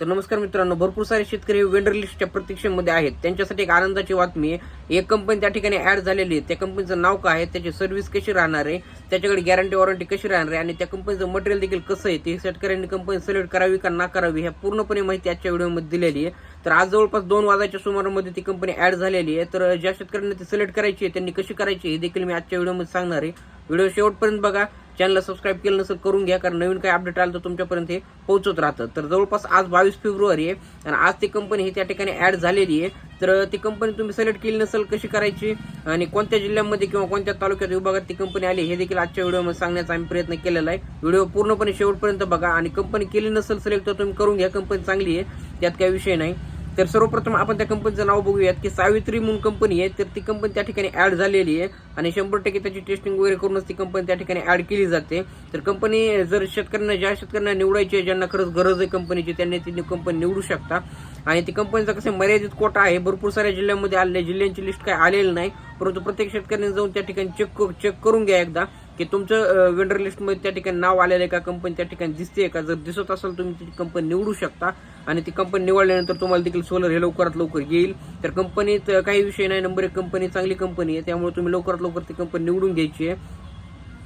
तर नमस्कार मित्रांनो भरपूर सारे शेतकरी वेंडर लिस्टच्या प्रतीक्षेमध्ये आहेत. त्यांच्यासाठी एक आनंदाची बातमी आहे. एक कंपनी त्या ठिकाणी ऍड झालेली आहे. त्या कंपनीचं नाव काय आहे? त्याची सर्व्हिस कशी राहणार आहे? त्याच्याकडे गॅरंटी वॉरंटी कशी राहणार आहे? आणि त्या कंपनीचं मटेरियल देखील कसं आहे? ते शेतकऱ्यांनी कंपनी सिलेक्ट करावी का ना करावी ह्या पूर्णपणे माहिती आजच्या व्हिडिओमध्ये दिलेली आहे. तर आज जवळपास दोन वाजाच्या सुमारामध्ये ती कंपनी ऍड झालेली आहे. तर ज्या शेतकऱ्यांना ती सिलेक्ट करायची आहे त्यांनी कशी करायची हे देखील मी आजच्या व्हिडिओमध्ये सांगणार आहे. व्हिडिओ शेवटपर्यंत बघा. चॅनलला सबस्क्राईब केलं नसेल करून घ्या कारण नवीन काही अपडेट आलं तर तुमच्यापर्यंत हे पोहोचत राहतं. तर जवळपास आज बावीस फेब्रुवारी आहे आणि आज ती कंपनी ही त्या ठिकाणी ॲड झालेली आहे. तर ती कंपनी तुम्ही सिलेक्ट केली नसेल कशी करायची आणि कोणत्या जिल्ह्यामध्ये किंवा कोणत्या तालुक्यात विभागात ती कंपनी आली हे देखील आजच्या व्हिडिओमध्ये सांगण्याचा आम्ही प्रयत्न केलेला आहे. व्हिडिओ पूर्णपणे शेवटपर्यंत बघा आणि कंपनी केली नसेल सिलेक्ट तर तुम्ही करून घ्या कंपनी चांगली आहे त्यात काही विषय नाही. तर सर्वप्रथम आपण त्या कंपनीचं नाव बघूयात की सावित्री म्हणून कंपनी आहे. तर ती कंपनी त्या ठिकाणी ऍड झालेली आहे आणि शंभर टक्के त्याची टेस्टिंग वगैरे करूनच ती कंपनी त्या ठिकाणी ऍड केली जाते. तर कंपनी जर शेतकऱ्यांना ज्या शेतकऱ्यांना निवडायची आहे ज्यांना खरंच गरज आहे कंपनीची त्यांनी ती कंपनी निवडू शकता. आणि ती कंपनीचा कसं मर्यादित कोटा आहे. भरपूर साऱ्या जिल्ह्यांमध्ये आलेल्या जिल्ह्यांची लिस्ट काय आलेली नाही. परंतु प्रत्येक शेतकऱ्यांनी जाऊन त्या ठिकाणी चेक चेक करून घ्या एकदा. की तुमचं वेंडर लिस्टमध्ये त्या ठिकाणी नाव आलेलं आहे का? कंपनी त्या ठिकाणी दिसते का? जर दिसत असेल तुम्ही ती कंपनी निवडू शकता. आणि ती कंपनी निवडल्यानंतर तुम्हाला देखील सोलर हे लवकरात लवकर येईल. तर कंपनीत काही विषय नाही. नंबर एक कंपनी चांगली कंपनी आहे. त्यामुळे तुम्ही लवकरात लवकर ती कंपनी निवडून घ्यायची आहे.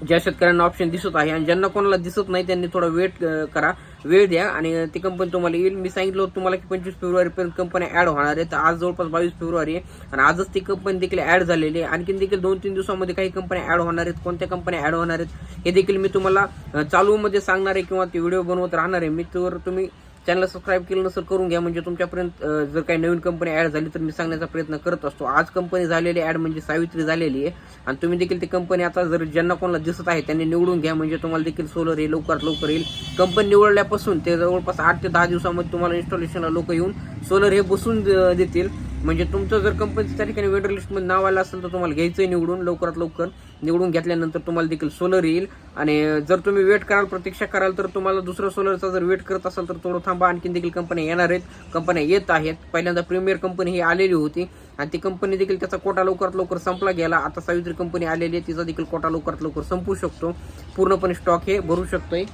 ज्या शेतकऱ्यांना ऑप्शन दिसत आहे आणि ज्यांना कोणाला दिसत नाही त्यांनी थोडा वेट करा. वेळ द्या आणि ती कंपनी तुम्हाला येईल. मी सांगितलं होतं तुम्हाला की पंचवीस फेब्रुवारीपर्यंत कंपनी ॲड होणार आहे. तर आज जवळपास बावीस फेब्रुवारी आहे. आणि आजच ती कंपनी देखील ॲड झालेली आहे. आणखीन देखील दोन तीन दिवसामध्ये काही कंपन्या ॲड होणार आहेत. कोणत्या कंपन्या ॲड होणार आहेत? हे देखील मी तुम्हाला चालूमध्ये सांगणार आहे किंवा ते व्हिडिओ बनवत राहणार आहे. मी तर तुम्ही चॅनल सबस्क्राईब केलं नसेल करून घ्या. म्हणजे तुमच्यापर्यंत जर काही नवीन कंपनी ॲड झाली तर मी सांगण्याचा प्रयत्न करत असतो. आज कंपनी झालेली ॲड म्हणजे सावित्री झालेली आहे. आणि तुम्ही देखील ती कंपनी आता जर ज्यांना कोणाला दिसत आहे त्यांनी निवडून घ्या. म्हणजे तुम्हाला देखील सोलर हे लवकरात लवकर येईल. कंपनी निवडल्यापासून ते जवळपास आठ ते दहा दिवसामध्ये तुम्हाला इन्स्टॉलेशनला लोक येऊन सोलर हे बसून देतील. म्हणजे तुमचं जर कंपनीचं त्या ठिकाणी वेटर लिस्टमध्ये नाव आलं असेल तर तुम्हाला घ्यायचंय निवडून लवकरात लवकर. निवडून घेतल्यानंतर तुम्हाला देखील सोलर येईल. आणि जर तुम्ही वेट कराल प्रतीक्षा कराल तर तुम्हाला दुसरं सोलरचा जर वेट करत असाल तर थोडं थांबा. आणखीन देखील कंपन्या येणार आहेत. कंपन्या येत आहेत. पहिल्यांदा प्रीमियर कंपनी ही आलेली होती. आणि ती कंपनी देखील त्याचा कोटा लवकरात लवकर संपला गेला. आता सावित्री कंपनी आलेली आहे. तिचा देखील कोटा लवकरात लवकर संपू शकतो. पूर्णपणे स्टॉक हे भरू शकतोय.